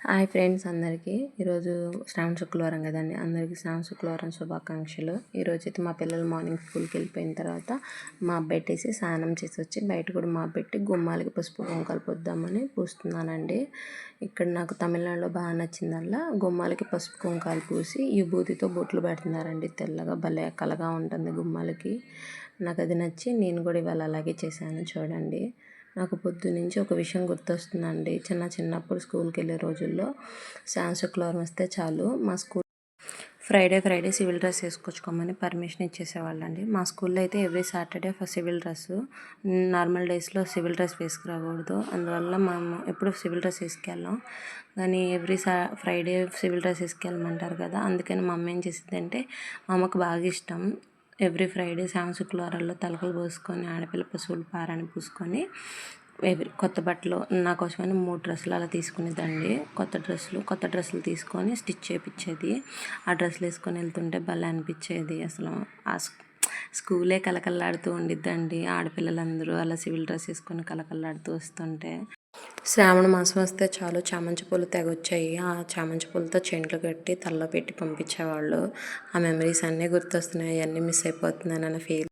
Hi friends అందరికీ. ఈరోజు శ్రావణ శుక్రవారం కదండి అందరికీ శ్రావణ శుక్రవారం శుభాకాంక్షలు. ఈరోజు అయితే మా పిల్లలు మార్నింగ్ స్కూల్కి వెళ్ళిపోయిన తర్వాత మా పెట్టేసి స్నానం చేసి వచ్చి బయట కూడా మా పెట్టి గుమ్మాలకి పసుపు కుంకాలు పొద్దామని పూస్తున్నానండి. ఇక్కడ నాకు తమిళనాడులో బాగా నచ్చిందల్లా గుమ్మాలకి పసుపు కుంకాలు పూసి ఈ బూతితో బొట్లు పెడుతున్నారండి. తెల్లగా భలే కలగా ఉంటుంది గుమ్మాలకి. నాకు అది నచ్చి నేను కూడా ఇవాళ అలాగే చేశాను చూడండి. నాకు పొద్దునుంచి ఒక విషయం గుర్తొస్తుందండి. చిన్న చిన్నప్పుడు స్కూల్కి వెళ్ళే రోజుల్లో శాన్ శుక్రవారం వస్తే చాలు. మా school Friday Friday civil dress వేసుకొచ్చుకోమని permission ఇచ్చేసేవాళ్ళండి. మా స్కూల్లో అయితే every Saturday first civil dress. Normal డేస్లో సివిల్ డ్రెస్ వేసుకురాకూడదు. అందువల్ల మేము ఎప్పుడు సివిల్ డ్రెస్ వేసుకెళ్ళాం. కానీ ఎవ్రీ సా ఫ్రైడే సివిల్ డ్రెస్ వేసుకెళ్ళమంటారు కదా అందుకని మా అమ్మ ఏం చేసిందంటే మా అమ్మకు బాగా ఇష్టం. ఎవ్రీ ఫ్రైడే శామ శుక్రవారాల్లో తలకలు పోసుకొని ఆడపిల్ల పశువులు పారాని పూసుకొని ఎవ్రీ కొత్త బట్టలు నా కోసమని మూడు డ్రెస్సులు అలా తీసుకునేదండి. కొత్త డ్రెస్సులు కొత్త డ్రెస్సులు తీసుకొని స్టిచ్ చేయించేది ఆ డ్రెస్సులు వేసుకొని వెళ్తుంటే భలే అనిపించేది. అసలు ఆ స్కూలే కలకల్లాడుతూ ఉండిద్దండి. ఆడపిల్లలందరూ అలా సివిల్ డ్రెస్ వేసుకొని కలకల్లాడుతూ వస్తుంటే. శ్రావణ మాసం వస్తే చాలు చామంతి పూలు తెగొచ్చాయి. ఆ చామంతి పూలతో చెంట్లు కట్టి తల్లో పెట్టి పంపించేవాళ్ళు. ఆ మెమరీస్ అన్నీ గుర్తొస్తున్నాయి. అన్నీ మిస్ అయిపోతున్నానన్న ఫీల్